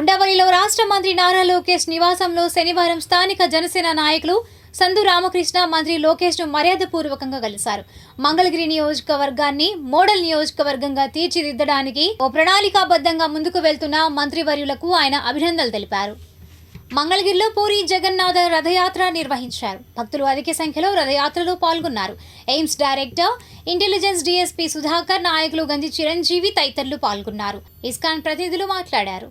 ఉండవల్లిలో రాష్ట్ర మంత్రి నారా లోకేష్ నివాసంలో శనివారం స్థానిక జనసేన నాయకులు సందు రామకృష్ణ మంత్రి లోకేష్ను మర్యాదపూర్వకంగా కలిశారు. మంగళగిరి నియోజకవర్గాన్ని మోడల్ నియోజకవర్గంగా తీర్చిదిద్దడానికి ఓ ప్రణాళికాబద్ధంగా ముందుకు వెళ్తున్న మంత్రివర్యులకు ఆయన అభినందనలు తెలిపారు. మంగళగిరిలో పూరి జగన్నాథ రథయాత్ర నిర్వహించారు. భక్తులు అధిక సంఖ్యలో రథయాత్రలో పాల్గొన్నారు. AIIMS director intelligence DSP Sudhakar నాయకులు గంజి చిరంజీవి తదితరులు పాల్గొన్నారు. ఇస్కాన్ ప్రతినిధులు మాట్లాడారు.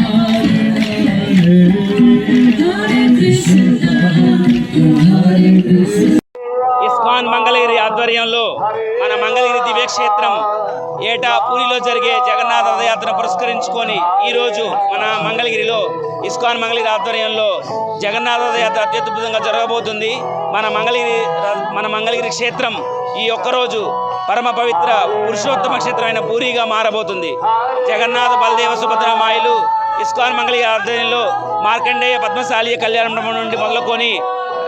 పూరిలో జరిగే జగన్నాథ రథయాత్రను పురస్కరించుకొని ఈరోజు మన మంగళగిరిలో ఇస్కాన్ మంగళగిరి ఆధ్వర్యంలో జగన్నాథ రథయాత్ర అత్యద్భుతంగా జరగబోతుంది. మన మంగళగిరి మన మంగళగిరి క్షేత్రం ఈ ఒక్కరోజు పరమ పవిత్ర పురుషోత్తమ క్షేత్రమైన పూరిగా మారబోతుంది. జగన్నాథ బలదేవ సుభద్రమాయలు ఇస్కాన్ మంగళగిరి ఆధ్వర్యంలో మార్కండేయ పద్మశాలి కళ్యాణ మండపం నుండి మొదలుకొని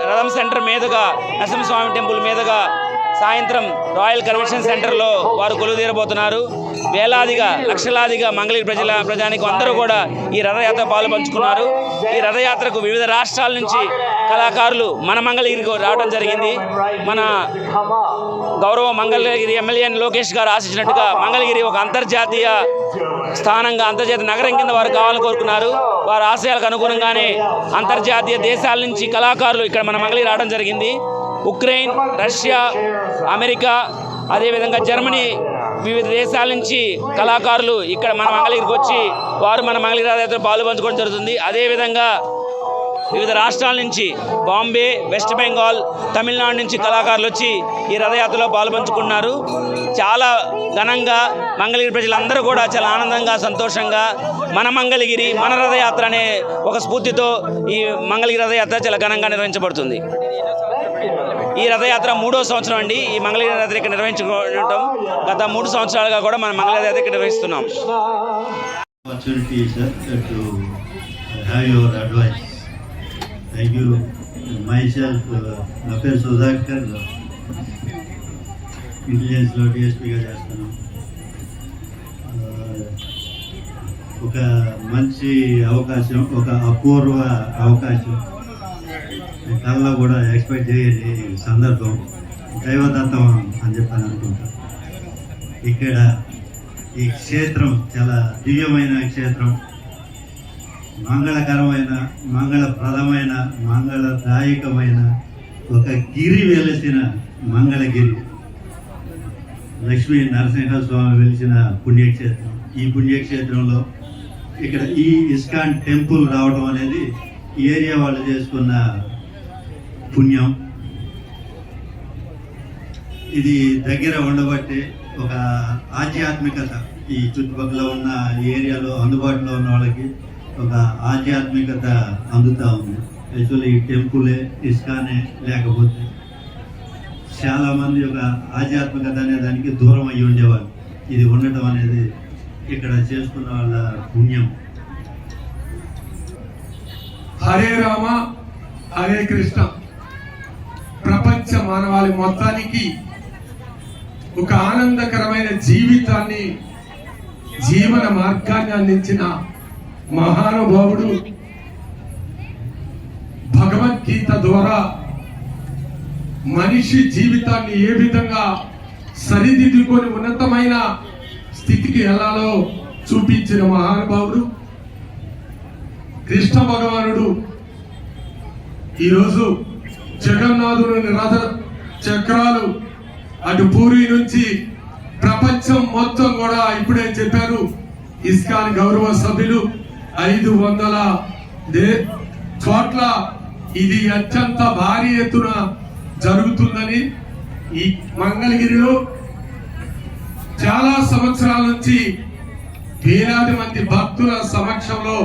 రథం సెంటర్ మీదుగా నరసింహస్వామి టెంపుల్ మీదుగా సాయంత్రం రాయల్ కన్వెన్షన్ సెంటర్లో వారు కొలుదీరబోతున్నారు వేలాదిగా లక్షలాదిగా మంగళగిరి ప్రజల ప్రజానికి అందరూ కూడా ఈ రథయాత్ర పాలు పంచుకున్నారు. ఈ రథయాత్రకు వివిధ రాష్ట్రాల నుంచి కళాకారులు మన మంగళగిరికి రావడం జరిగింది. మన గౌరవ మంగళగిరి ఎమ్మెల్యే లోకేష్ గారు ఆశించినట్టుగా మంగళగిరి ఒక అంతర్జాతీయ స్థానంగా అంతర్జాతీయ నగరం కింద వారు కావాలని కోరుకున్నారు. వారి ఆశయాలకు అనుగుణంగానే అంతర్జాతీయ దేశాల నుంచి కళాకారులు ఇక్కడ మన మంగళగిరి రావడం జరిగింది. ఉక్రెయిన్ రష్యా అమెరికా అదేవిధంగా జర్మనీ వివిధ దేశాల నుంచి కళాకారులు ఇక్కడ మన మంగళగిరికి వచ్చి వారు మన మంగళగిరి రథయాత్ర పాలు పంచుకోవడం జరుగుతుంది. అదేవిధంగా వివిధ రాష్ట్రాల నుంచి బాంబే వెస్ట్ బెంగాల్ తమిళనాడు నుంచి కళాకారులు వచ్చి ఈ రథయాత్రలో పాల్పంచుకున్నారు చాలా ఘనంగా మంగళగిరి ప్రజలందరూ కూడా చాలా ఆనందంగా సంతోషంగా మన మంగళగిరి మన రథయాత్ర అనే ఒక స్ఫూర్తితో ఈ మంగళగిరి రథయాత్ర చాలా ఘనంగా నిర్వహించబడుతుంది. ఈ రథయాత్ర మూడో సంవత్సరం అండి. ఈ మంగళగిరి రథ ఇక్కడ నిర్వహించుకోవడం గత మూడు సంవత్సరాలుగా కూడా మనం మంగళగిరి ఇక్కడ నిర్వహిస్తున్నాం. Opportunity, sir. Thank you. Myself, నా పేరు సుధాకర్ ఇంటెలిజెన్స్లో డిఎస్పీగా చేస్తున్నాం. Uh, ఒక మంచి అవకాశం ఒక అపూర్వ అవకాశం. కళ్ళలో కూడా ఎక్స్పెక్ట్ చేయని సందర్భం. దైవదత్తం అని చెప్పని అనుకుంటా. ఇక్కడ ఈ క్షేత్రం చాలా దివ్యమైన క్షేత్రం. మంగళకరమైన మంగళప్రదమైన మంగళదాయకమైన ఒక గిరి వెలిసిన మంగళగిరి. లక్ష్మీ నరసింహస్వామి వెలిసిన పుణ్యక్షేత్రం. ఈ పుణ్యక్షేత్రంలో ఇక్కడ ఈ ఇస్కాన్ టెంపుల్ రావడం అనేది ఈ ఏరియా వాళ్ళు చేసుకున్న పుణ్యం. ఇది దగ్గర ఉండబట్టి ఒక ఆధ్యాత్మికత. ఈ చుట్టుపక్కల ఉన్న ఈ ఏరియాలో అందుబాటులో ఉన్న వాళ్ళకి ఒక ఆధ్యాత్మికత అందుతూ ఉంది. యాక్చువల్లీ ఈ టెంపులే ఇస్కానే లేకపోతే చాలా మంది ఒక ఆధ్యాత్మికత అనే దానికి దూరం అయ్యి ఉండేవాళ్ళు. ఇది ఉండటం అనేది ఇక్కడ చేసుకున్న వాళ్ళ పుణ్యం. హరే రామ హరే కృష్ణ. ప్రపంచ మానవాళి మొత్తానికి ఒక ఆనందకరమైన జీవితాన్ని జీవన మార్గాన్ని అందించిన మహానుభావుడు భగవద్గీత ద్వారా మనిషి జీవితాన్ని ఏ విధంగా సరిదిద్దుకొని ఉన్నతమైన స్థితికి వెళ్ళాలో చూపించిన మహానుభావుడు కృష్ణ భగవానుడు. ఈరోజు జగన్నాథుని రథ చక్రాలు అటు పూరి నుంచి ప్రపంచం మొత్తం కూడా ఇప్పుడే చెప్పారు. ఇస్కాన్ గౌరవ సభ్యులు ఐదు వందల చోట్ల ఇది అత్యంత భారీ ఎత్తున జరుగుతుందని ఈ మంగళగిరిలో చాలా సంవత్సరాల నుంచి వేలాది మంది భక్తుల సమక్షంలో